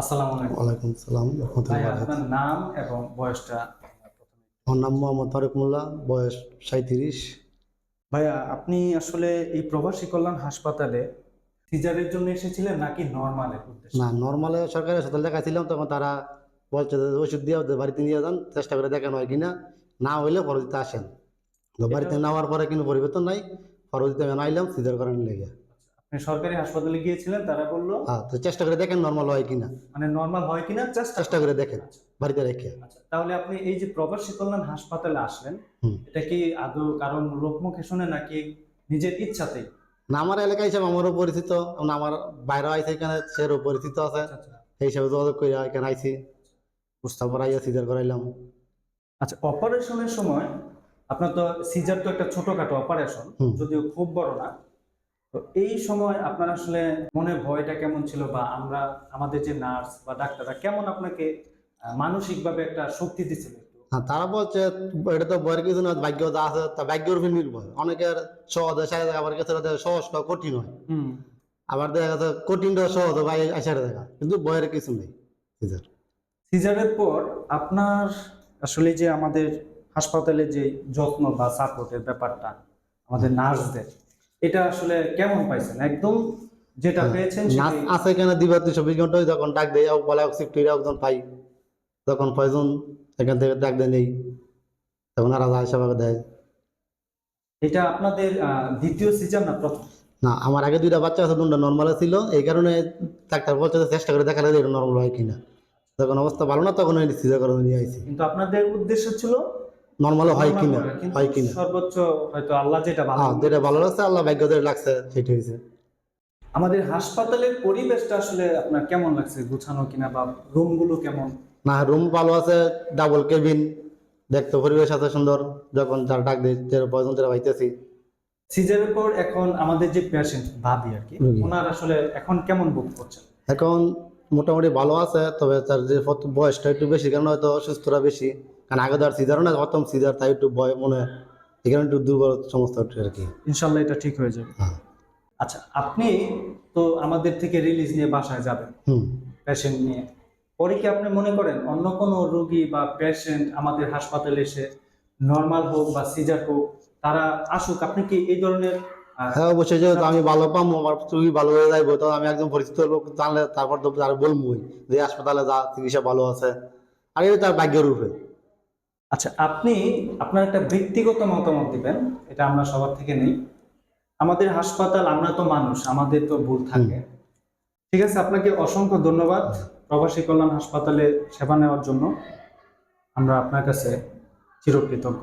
আসসালামু আলাইকুম। ওয়ালাইকুম রহমতুল্লাহ আপনার নাম এবং বয়সটা? আমার নাম মোহাম্মদ তারেক মোল্লা বয়স সাঁত্রিশ ভাইয়া আপনি আসলে এই প্রবাসী কল্যাণ হাসপাতালে সিজারের জন্য এসেছিলেন নাকি নর্মালের না নর্মালে সরকারি হাসপাতাল দেখাছিলাম তখন তারা বলছে ওষুধ দিয়ে বাড়িতে নিয়ে যান চেষ্টা করে দেখানো হয় কিনা। না হইলে পরবর্তীতে আসেন। বাড়িতে নেওয়ার পরে কিন্তু পরিবর্তন নাই পরবর্তীতে আমি আইলাম সিজার করার লেগে। সরকারি হাসপাতালে গিয়েছিলেন তারা বলল হ্যাঁ তো চেষ্টা করে দেখেন নর্মাল হয় কিনা। মানে নর্মাল হয় কিনা চেষ্টা চেষ্টা করে দেখেন বাড়িতে রেখে। আচ্ছা তাহলে আপনি এই যে প্রবাসী কল্যাণ হাসপাতালে আসলেন এটা কি আদৌ কারণ লোকমুখে শুনে নাকি নিজের ইচ্ছাতেই? না আমার এলাকা হিসাবে আমারও পরিচিত আমার বাইরে আইছে এখানে সেরও পরিচিত আছে। আচ্ছা আচ্ছা। সেই হিসাবে যোগাযোগ করে এখানে আইছি। তারপর আইয়া সিজার করাইলাম। আচ্ছা অপারেশনের সময় আপনার তো সিজার তো একটা ছোটখাটো অপারেশন যদিও খুব বড় না তো এই সময় আপনার আসলে মনে ভয়টা কেমন ছিল বা আমরা আমাদের যে নার্স বা ডাক্তাররা কেমন আপনাকে আহ, মানসিকভাবে একটা শক্তি দিচ্ছিল হ্যাঁ তারা বলছে এটা তো বয়ের কিছু না ভাগ্য যা আছে তা ভাগ্যের উপর নির্ভর। অনেকের সহজ হয় সাইড আবার কিছু সহজটা কঠিন হয়। হুম। আবার দেখা যাচ্ছে কঠিনটা সহজ ভাই সাইডে দেখা। কিন্তু বয়ের কিছু নেই সিজার। সিজারের পর আপনার আসলে যে আমাদের হাসপাতালে যে যত্ন বা সাপোর্টের ব্যাপারটা আমাদের নার্সদের এটা আসলে কেমন পাইছেন? একদম যেটা হ্যাঁ, পেয়েছেন আছে কেন দিবা দুই চব্বিশ ঘন্টায় যখন ডাক দেয় বলে শিফট হয়ে একজন পাই। তখন প্রয়োজন এখান থেকে ডাক দেয় নেই। তখন আর আধা সেবা দেয়। এটা আপনাদের দ্বিতীয় সিজন না প্রথম? না আমার আগে দুইটা বাচ্চা আছে দুটা নর্মাল ছিল। এই কারণে ডাক্তার বলছে চেষ্টা করে দেখালে এটা নর্মাল হয় কিনা। যখন অবস্থা ভালো না তখন সিজার করে নিয়ে আইছি। কিন্তু আপনাদের উদ্দেশ্য ছিল নর্মাল হয় কিনা? হয় কিনা? সর্বোচ্চ হয়তো আল্লাহ যেটা ভালো হ্যাঁ যেটা ভালো লাগছে আল্লাহ ভাগ্য ধরে লাগছে সেটা হয়েছে। আমাদের হাসপাতালের পরিবেশটা আসলে আপনার কেমন লাগছে? গুছানো কিনা বা রুমগুলো কেমন? না রুম ভালো আছে ডাবল কেবিন দেখতে পরিবেশ আছে সুন্দর। যখন যারা ডাক প্রয়োজন যারা পাইতেছি সিজারের পর এখন আমাদের যে পেশেন্ট ভাবি আর কি ওনার আসলে এখন কেমন বোধ করছেন? এখন মোটামুটি ভালো আছে তবে তার যে বয়সটা একটু বেশি কারণ হয়তো অসুস্থরা বেশি। কারণ আগে ধর সিজারও না প্রথম সিজার তাই একটু ভয় মনে এখানে একটু দুর্বল সমস্যা হচ্ছে আর কি। ইনশাল্লাহ এটা ঠিক হয়ে যাবে। হ্যাঁ। আচ্ছা আপনি তো আমাদের থেকে রিলিজ নিয়ে বাসায় যাবেন। হুম। পেশেন্ট নিয়ে। পরে কি আপনি মনে করেন অন্য কোনো রোগী বা পেশেন্ট আমাদের হাসপাতালে এসে নর্মাল হোক বা সিজার হোক তারা আসুক আপনি কি এই ধরনের হ্যাঁ অবশ্যই যেহেতু আমি ভালো পাবো আমার চুরি ভালো হয়ে যাইবো তো আমি একদম পরিচিত লোক জানলে তারপর তো আর বলবোই যে হাসপাতালে যা চিকিৎসা ভালো আছে। আর এটা তার ভাগ্যের উপরে। আচ্ছা আপনি আপনার একটা ব্যক্তিগত মতামত দিবেন এটা আমরা সবার থেকে নেই। আমাদের হাসপাতাল আমরা তো মানুষ আমাদের তো ভুল থাকে। ঠিক আছে আপনাকে অসংখ্য ধন্যবাদ প্রবাসী কল্যাণ হাসপাতালে সেবা নেওয়ার জন্য। আমরা আপনার কাছে চিরকৃতজ্ঞ।